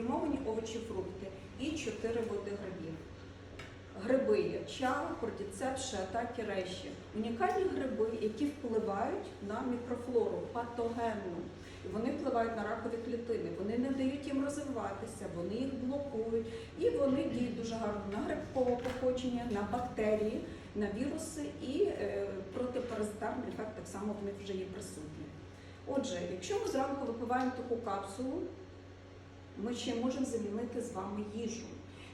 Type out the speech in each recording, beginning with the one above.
сублімовані овочі, фрукти і 4 види грибів. Гриби є ча, кордіцепс, шиатакі, реші. Унікальні гриби, які впливають на мікрофлору патогенну. Вони впливають на ракові клітини, вони не дають їм розвиватися, вони їх блокують, і вони діють дуже гарно на грибкове походження, на бактерії, на віруси і е, протипаразитарний ефект так само в них вже є присутній. Отже, якщо ми зранку випиваємо таку капсулу, ми ще можемо замінити з вами їжу.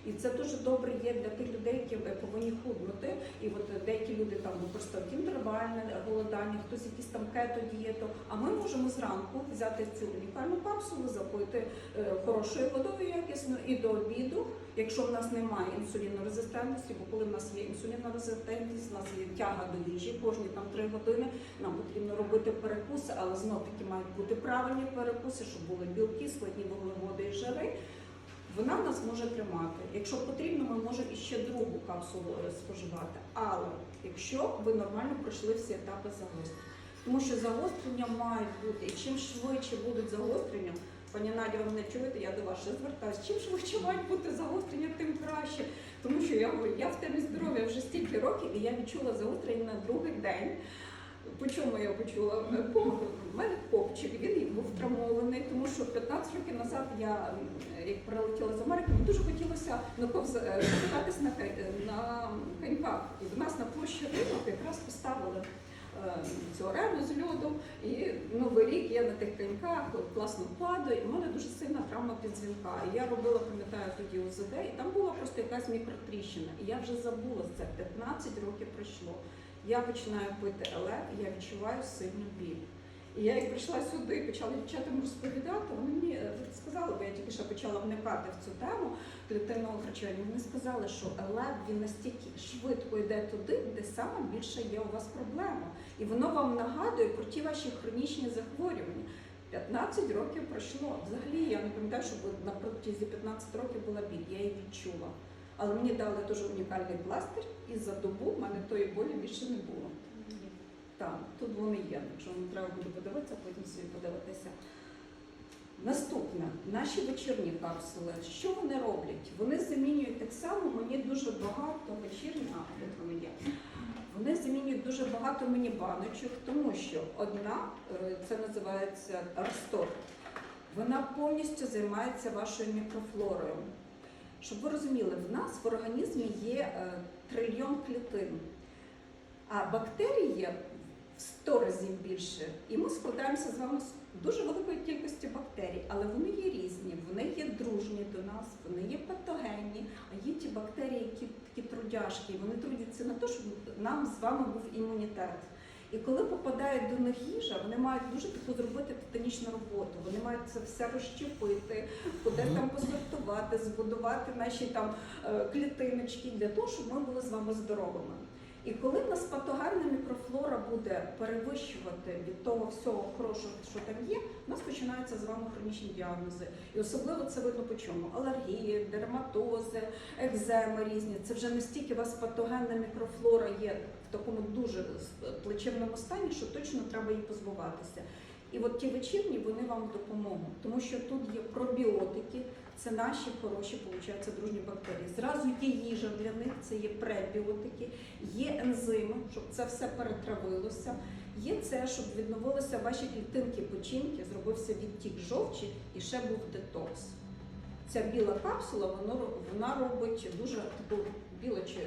І це дуже добре є для тих людей, які е, повинні худнути. І от деякі люди там використовують інтервальне голодання, хтось якісь там кето-дієту. А ми можемо зранку взяти цю унікальну капсулу, запити е, хорошою водою якісно і до обіду, якщо в нас немає інсулінорезистентності, бо коли в нас є інсулінорезистентність, у нас є тяга до їжі, кожні там три години нам потрібно робити перекуси, але знов таки мають бути правильні перекуси, щоб були білки, складні вуглеводи і жири вона нас може тримати. Якщо потрібно, ми можемо іще другу капсулу е, споживати. Але якщо ви нормально пройшли всі етапи загострення, тому що загострення мають бути, і чим швидше будуть загострення, пані Надя, ви мене чуєте, я до вас ще звертаюся, чим швидше мають бути загострення, тим краще. Тому що я говорю, я в темі здоров'я вже стільки років, і я відчула загострення на другий день. По чому я почула? По в мене копчик, він був травмований, тому що 15 років назад я як прилетіла з Америки, мені дуже хотілося на ковз е, на, на коньках. І в нас на площі ринок якраз поставили е, цю арену з льоду. І новий рік я на тих коньках класно падаю, і в мене дуже сильна травма підзвінка. І я робила, пам'ятаю, тоді УЗД, і там була просто якась мікротріщина. І я вже забула це. 15 років пройшло. Я починаю пити ЛФ, і я відчуваю сильну біль. І я як прийшла сюди, почала дівчатам розповідати, вони мені е, сказали, бо я тільки що почала вникати в цю тему клітинного харчування. Вони сказали, що ЛФ він настільки швидко йде туди, де саме більше є у вас проблема. І воно вам нагадує про ті ваші хронічні захворювання. 15 років пройшло. Взагалі я не пам'ятаю, що на протязі 15 років була біль. Я її відчула. Але мені дали дуже унікальний пластир, і за добу в мене тої болі більше не було. Так, тут вони є. Якщо вам треба буде подивитися, потім собі подивитися. Наступне, наші вечірні капсули. Що вони роблять? Вони замінюють так само мені дуже багато вечірні, а є. Вони замінюють дуже багато мені баночок, тому що одна, е, це називається Рестор, вона повністю займається вашою мікрофлорою. Щоб ви розуміли, в нас в організмі є е, трильйон клітин, а бактерій є в 100 разів більше. І ми складаємося з вами з дуже великої кількості бактерій, але вони є різні, вони є дружні до нас, вони є патогенні, а є ті бактерії, які такі трудяшки, вони трудяться на те, щоб нам з вами був імунітет. І коли попадає до них їжа, вони мають дуже таку зробити титанічну роботу. Вони мають це все розщепити, куди там посортувати, збудувати наші там е, клітиночки для того, щоб ми були з вами здоровими. І коли в нас патогенна мікрофлора буде перевищувати від того всього хорошого, що там є, у нас починаються з вами хронічні діагнози. І особливо це видно по чому: алергії, дерматози, екземи різні. Це вже настільки у вас патогенна мікрофлора є в такому дуже плачевному стані, що точно треба її позбуватися. І от ті вечірні вони вам в допомогу, тому що тут є пробіотики, це наші хороші, получаються, дружні бактерії. Зразу є їжа для них, це є пребіотики, є ензими, щоб це все перетравилося. Є це, щоб відновилися ваші клітинки печінки, зробився відтік жовчі і ще був детокс. Ця біла капсула, вона, вона робить дуже таку білу чи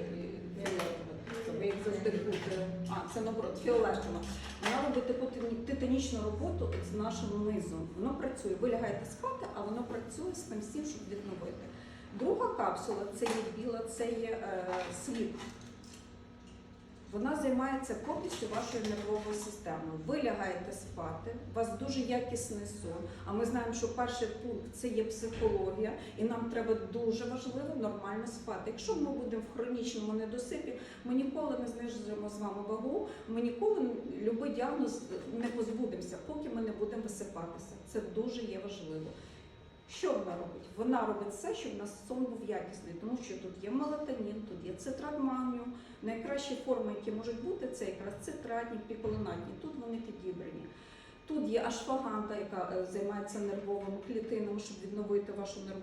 буде, а це наоборот, фіолетова. Робить титанічну роботу з нашим низом. Воно працює. Ви лягаєте спати, а воно працює з тим всім, щоб відновити. Друга капсула це є біла, це є е, слід. Вона займається повністю вашою нервовою системою. Ви лягаєте спати, у вас дуже якісний сон. А ми знаємо, що перший пункт це є психологія, і нам треба дуже важливо нормально спати. Якщо ми будемо в хронічному недосипі, ми ніколи не знижуємо з вами вагу, ми ніколи будь-який діагноз не позбудемося, поки ми не будемо висипатися. Це дуже є важливо. Що вона робить? Вона робить все, щоб у нас сон був якісний, тому що тут є мелатонін, тут є цитрат-магніум. Найкращі форми, які можуть бути, це якраз цитратні, піколонатні. Тут вони підібрані. Тут є ашфаганта, яка е, займається нервовими клітинами, щоб відновити вашу нервову.